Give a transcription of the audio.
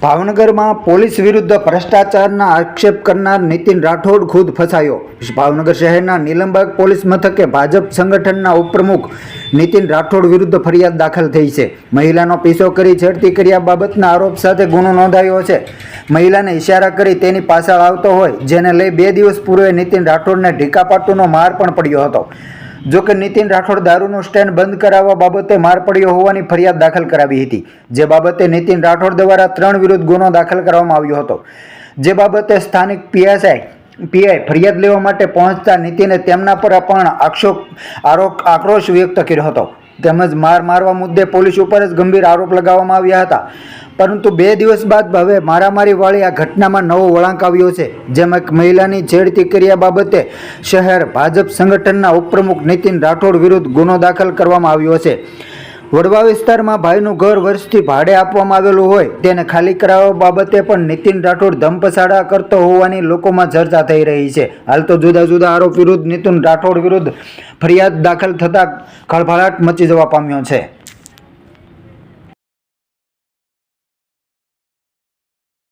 ભાવનગરમાં પોલીસ વિરુદ્ધ ભ્રષ્ટાચારના આક્ષેપ કરનાર નીતિન રાઠોડ ખુદ ફસાયો. ભાવનગર શહેરના નીલમબાગ પોલીસ મથકે ભાજપ સંગઠનના ઉપપ્રમુખ નીતિન રાઠોડ વિરુદ્ધ ફરિયાદ દાખલ થઈ છે. મહિલાનો પીસો કરી છેડતી કર્યા બાબતના આરોપ સાથે ગુનો નોંધાયો છે. મહિલાને ઇશારા કરી તેની પાછળ આવતો હોય, જેને લઈ બે દિવસ પૂર્વે નીતિન રાઠોડને ઢીકાપાટુનો માર પણ પડ્યો હતો. જો કે નીતિન રાઠોડ દારૂનું સ્ટેન્ડ બંધ કરાવવા બાબતે માર પડ્યો હોવાની ફરિયાદ દાખલ કરાવી હતી, જે બાબતે નીતિન રાઠોડ દ્વારા ત્રણ વિરુદ્ધ ગુનો દાખલ કરવામાં આવ્યો હતો. જે બાબતે સ્થાનિક પીએસઆઈ, પીઆઈ ફરિયાદ લેવા માટે પહોંચતા નીતિને તેમના પર પણ આક્ષોપ, આરોપ, આક્રોશ વ્યક્ત કર્યો હતો. તેમજ માર મારવા મુદ્દે પોલીસ ઉપર જ ગંભીર આરોપ લગાવવામાં આવ્યા હતા. પરંતુ બે દિવસ બાદ હવે મારામારીવાળી આ ઘટનામાં નવો વળાંક આવ્યો છે. જેમાં એક મહિલાની છેડતી કર્યા બાબતે શહેર ભાજપ સંગઠનના ઉપપ્રમુખ નીતિન રાઠોડ વિરુદ્ધ ગુનો દાખલ કરવામાં આવ્યો છે. વડવા વિસ્તારમાં ભાઈનું ઘર વર્ષથી ભાડે આપવામાં આવેલું હોય, તેને ખાલી કરાવવા બાબતે પણ નીતિન રાઠોડ ધમપછાડા કરતો હોવાની લોકોમાં ચર્ચા થઈ રહી છે. હાલ તો જુદા જુદા આરોપ વિરુદ્ધ નીતિન રાઠોડ વિરુદ્ધ ફરિયાદ દાખલ થતાં ખળભળાટ મચી જવા પામ્યો છે.